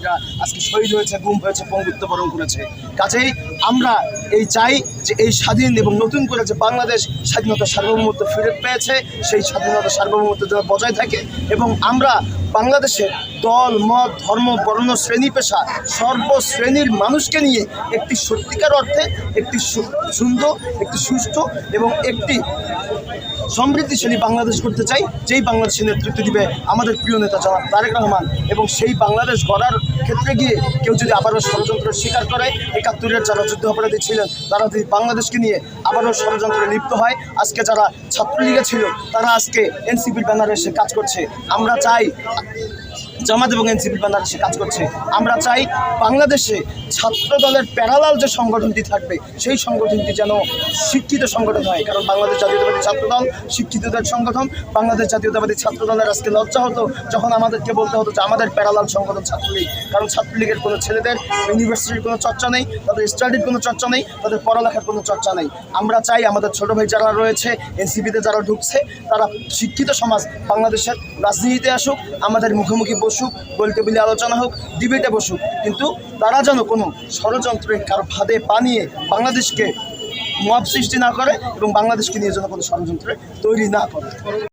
শিক্ষার্থীরা আজকে শহীদ হয়েছে, গুম হয়েছে পঙ্গুত্ব বরণ করেছে। কাজেই আমরা এই চাই যে এই স্বাধীন এবং নতুন করে যে বাংলাদেশ স্বাধীনতা সার্বভৌমত্ব ফিরে পেয়েছে, সেই স্বাধীনতা সার্বভৌমত্ব যেন বজায় থাকে এবং আমরা বাংলাদেশে দল, মত, ধর্ম, বর্ণ, শ্রেণি, পেশা সর্বশ্রেণীর মানুষকে নিয়ে একটি সত্যিকার অর্থে একটি সুন্দর, একটি সুষ্ঠু এবং একটি সমৃদ্ধিশালী বাংলাদেশ করতে চাই, যেই বাংলাদেশের নেতৃত্ব দিবে আমাদের প্রিয় নেতা জনাব তারেক রহমান এবং সেই বাংলাদেশ গড়ার ক্ষেত্রে গিয়ে কেউ যদি আবারও ষড়যন্ত্র স্বীকার করে, একাত্তরের যারা যুদ্ধ অপরাধী ছিলেন, তারা যদি বাংলাদেশকে নিয়ে আবারও ষড়যন্ত্রে লিপ্ত হয়, আজকে যারা ছাত্রলীগে ছিল, তারা আজকে এনসিপির ব্যানারে এসে কাজ করছে। আমরা চাই po. জামাত এবং এনসিপি এসে কাজ করছে। আমরা চাই বাংলাদেশে ছাত্র দলের প্যারালাল যে সংগঠনটি থাকবে, সেই সংগঠনটি যেন শিক্ষিত সংগঠন হয়। কারণ বাংলাদেশ জাতীয়তাবাদী ছাত্র দল শিক্ষিতদের সংগঠন। বাংলাদেশ জাতীয়তাবাদী ছাত্র দলের আজকে লজ্জা হতো, যখন আমাদেরকে বলতে হতো যে আমাদের প্যারালাল সংগঠন ছাত্রলীগ। কারণ ছাত্রলীগের কোনো ছেলেদের ইউনিভার্সিটির কোনো চর্চা নেই, তাদের স্টাডির কোনো চর্চা নেই, তাদের পড়ালেখার কোনো চর্চা নেই। আমরা চাই আমাদের ছোট ভাই যারা রয়েছে, এনসিপিতে যারা ঢুকছে, তারা শিক্ষিত সমাজ বাংলাদেশের রাজনীতিতে আসুক, আমাদের মুখোমুখি বসুক, গোল টেবিলে আলোচনা হোক, ডিবেটে বসুক। কিন্তু তারা যেন কোনো ষড়যন্ত্রে কারও ফাঁদে পা নিয়ে বাংলাদেশকে মব সৃষ্টি না করে এবং বাংলাদেশকে নিয়ে যেন কোনো ষড়যন্ত্রে তৈরি না করে।